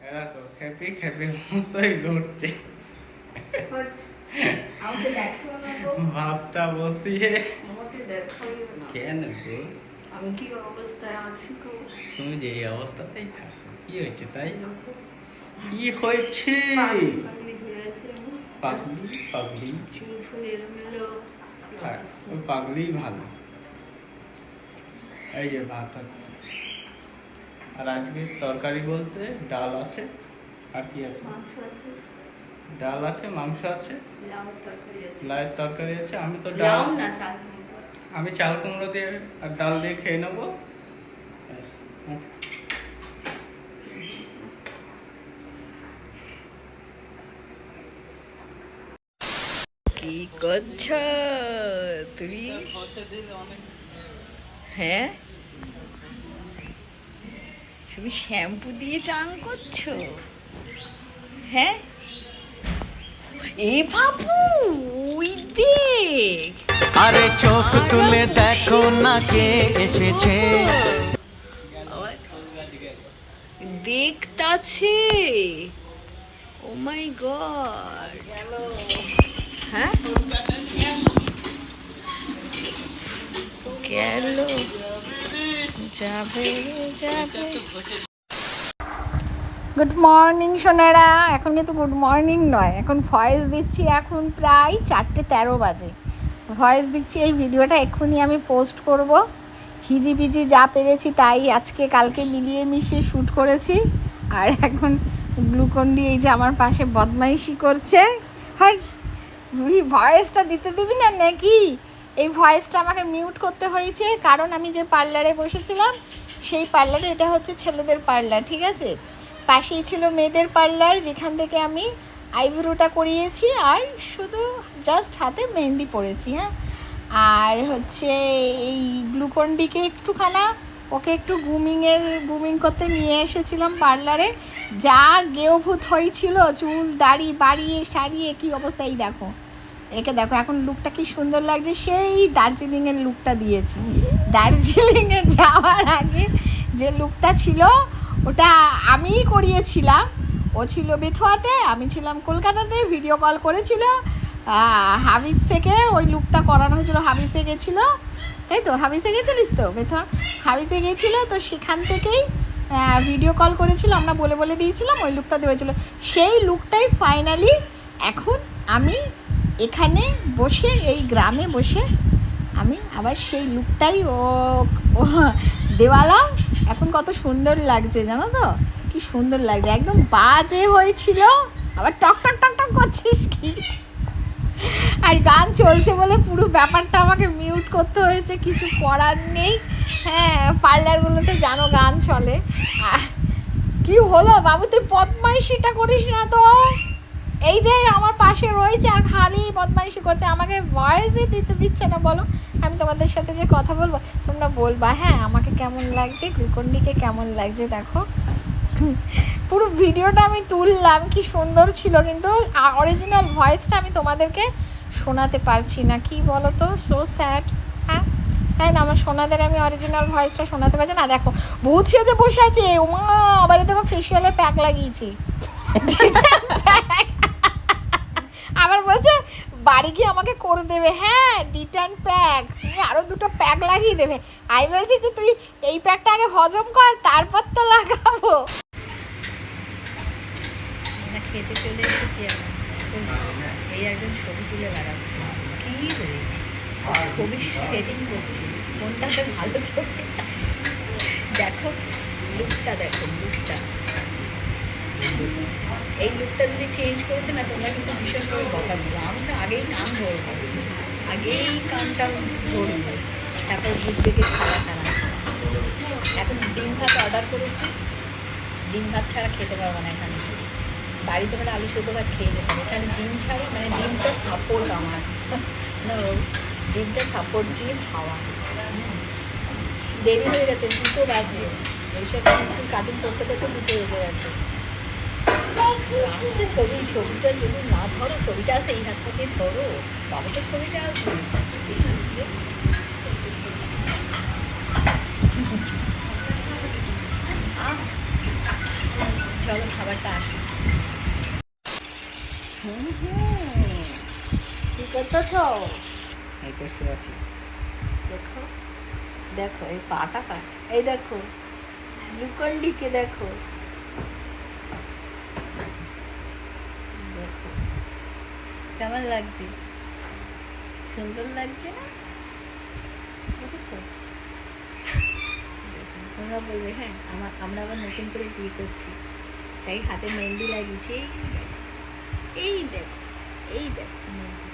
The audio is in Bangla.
এরা তো খেপি মতোই ঘুরছে ভাতটা বসিয়ে। কেন গো? আমি কি অবস্থায় আছি তুমি যে এই অবস্থাতেই থাকো কি হয়েছে তাই কি হয়েছে? পাগলি পাগলি হয়ে। পাগলি ভালো। এই যে ভাত আছে। আর আজকে তরকারি বলতে ডাল আছে। আর কি আছে? ডাল আছে মাংস আছে। লাউ তরকারি আছে। লাইয়ের তরকারি আছে আমি তো ডাল আমি চাল কুমড়ো দিয়ে আর ডাল দিয়ে খেয়ে নেব। কি করছ? তুমি হ্যাঁ? তুমি শ্যাম্পু দিয়ে চান করছ? হ্যাঁ? এ বাবু ওই দেখ। আরে চোখ তুলে দেখো না কে এসেছে। দেখতাছে। Oh my god. হ্যাঁ? গেল। গুড মর্নিং সোনারা। এখন কিন্তু গুড মর্নিং নয়। এখন ভয়েস দিচ্ছি এখন প্রায় চারটে তেরো বাজে। ভয়েস দিচ্ছি এই ভিডিওটা এক্ষুনি আমি পোস্ট করব। হিজি বিজি যা পেরেছি তাই আজকে কালকে মিলিয়ে মিশিয়ে শ্যুট করেছি। আর এখন গ্লুকন্ডি এই যে আমার পাশে বদমাইশি করছে। আর ভয়েসটা দিতে দিবি না নাকি? এই ভয়েসটা আমাকে মিউট করতে হয়েছে, কারণ আমি যে পার্লারে বসেছিলাম, সেই পার্লারে এটা হচ্ছে ছেলেদের পার্লার ঠিক আছে? পাশেই ছিল মেয়েদের পার্লার যেখান থেকে আমি আইব্রোটা করিয়েছি আর শুধু জাস্ট হাতে মেহেন্দি পরেছি হ্যাঁ? আর হচ্ছে এই গ্লুকন্ডিকে একটুখানা, ওকে একটু গ্রুমিংয়ের গ্রুমিং করতে নিয়ে এসেছিলাম পার্লারে যা গেওভূত হয়েছিল, চুল, দাড়ি বাড়িয়ে সারিয়ে, কি অবস্থা, এই দেখো। একে দেখো, এখন লুকটা কি সুন্দর লাগছে। সেই দার্জিলিংয়ের লুকটা দিয়েছি। দার্জিলিংয়ে যাওয়ার আগে যে লুকটা ছিল, ওটা আমিই করিয়েছিলাম। ও ছিল বেথুয়াতে, আমি ছিলাম কলকাতাতে ভিডিও কল করেছিল। হাবিজ থেকে ওই লুকটা করানো হয়েছিল হাবিজে গেছিল। তাই তো? হাবিজে গেছিলিস তো, বেথুয়া? হাবিজে গেছিল, তো সেখান থেকেই ভিডিও কল করেছিল। আমরা বলে বলে দিয়েছিলাম, ওই লুকটা দেওয়া ছিল সেই লুকটাই ফাইনালি এখন আমি এখানে বসে, এই গ্রামে বসে আমি আবার সেই লুকটাই ও দেওয়ালাম এখন কত সুন্দর লাগছে, জানো তো? কি সুন্দর লাগছে। একদম বাজে হয়েছিল। আবার টক টক টক টক করছিস কি? আর গান চলছে বলে পুরো ব্যাপারটা আমাকে মিউট করতে হয়েছে, কিছু করার নেই। হ্যাঁ পার্লারগুলোতে জানো গান চলে। কি হলো বাবু, তুই বদমাইশিটা করিস না তো? এই যে আমার পাশে রয়েছে আর খালি বদমাইশি করছে আমাকে ভয়েসই দিতে দিচ্ছে না বলো। আমি তোমাদের সাথে যে কথা বলব তোমরা বলবা হ্যাঁ আমাকে কেমন লাগছে? গ্লুকন্ডিকে কেমন লাগছে? দেখো। পুরো ভিডিওটা আমি তুললাম কি সুন্দর ছিল কিন্তু অরিজিনাল ভয়েসটা আমি তোমাদেরকে শোনাতে পারছি না। কি বলো তো সো স্যাড হ্যাঁ? তাই না? আমার সোনাদের আমি অরিজিনাল ভয়েসটা শোনাতে পারছি না। দেখো বহুত সেজে বসে আছে ওমা আবার দেখো ফেসিয়ালে প্যাক লাগিয়েছি। আবার বলছে, বাড়ি গিয়ে আমাকে করে দেবে। হ্যাঁ রিটার্ন প্যাক তুমি আরও দুটো প্যাক লাগিয়ে দেবে। আমি বলছি যে তুই এই প্যাকটা আগে হজম কর, তারপর তো লাগাবো। খেতে চলে এসেছি এই একজন ছবি তুলে বেড়াচ্ছে। রে? ছবি সেটিং করছি। কোনটাতে ভালো ছবি? দেখো লুকটা দেখো লুকটা এই লুকটা যদি চেঞ্জ করেছে না তোমরা কিন্তু ভীষণ করে বকা দিবে আমি তো আগেই কান ধরবো আগেই কানটা ধরবো তারপর বুঝবে কি খাওয়া খারাপ এখন ডিম ভাত অর্ডার করেছি। ডিম ভাত ছাড়া খেতে পারব না এখানে। বাড়িতে মানে আলু সেদ্ধ ভাত খেয়ে যেতে হবে। এখানে ডিম ছাড়া মানে ডিমটা সাপোর্ট আমার। ডিমটা সাপোর্ট দিয়ে খাওয়া। দেরি হয়ে গেছে, দুটো বাজে। এইসব কাটিং করতে করতে দুটো বেজে গেছে। আসছে ছবি ছবিটা যদি না ধরো ছবিটা আসে এই হাতটা দিয়ে ধরো বাবা তো ছবিটা আসবে চলো খাবারটা আসি হুম হুম কি করতেছ এই তো সে আছে দেখো দেখো এই পাটা কাট এই দেখো গ্লুকন্ডিকে দেখো। কেমন লাগছে? সুন্দর লাগছে না? দেখেছ? তোমরা বলবে হ্যাঁ আমার, আমরা আবার নতুন করে বিয়ে করছি। তাই হাতে মেহেন্দি লাগিয়েছি। এই দেখ এই দেখ এই দেখ, মেহেন্দি।